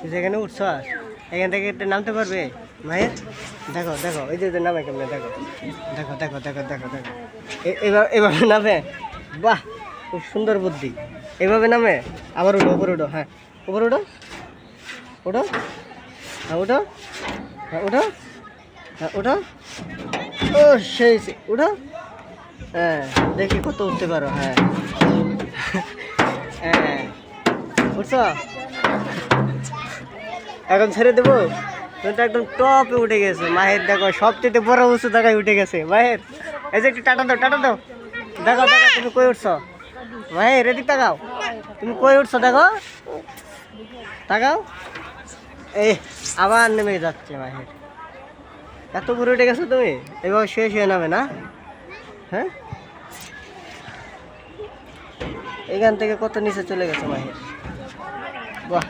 তুই যেখানে উঠছস এখান থেকে একটা নামতে পারবে? মায়ের দেখো দেখো এই যে নামে কেমন? দেখো দেখো দেখো দেখো দেখো দেখো। এ- এভাবে নামে? বাহ খুব সুন্দর বুদ্ধি। এভাবে নামে? আবার উঠো উপরে উঠো হ্যাঁ। উপরে উঠো। উঠো। হ্যাঁ উঠো। হ্যাঁ উঠো। হ্যাঁ উঠো। ও সেই সেই, উঠো। হ্যাঁ দেখি কত উঠতে পারো হ্যাঁ। হ্যাঁ উঠছো? এখন ছেড়ে দেবো? তুমি তো একদম টপে উঠে গেছে। মাহের, দেখো, সবচেয়ে বড় উঁচু জায়গায় উঠে গেছে। মাহের, এই যে একটু টাটা দাও টাটা দাও। দেখো দেখো, তুমি কই উঠছো? মাহের, এদিক তাকাও। তুমি কই উঠছো, দেখো? তাকাও। এই, আবার নেমে যাচ্ছে মাহের। এত উপরে উঠে গেছো তুমি? এবার শুয়ে শুয়ে নামে না? হ্যাঁ? এখান থেকে কত নিচে চলে গেছে মাহের? বাহ।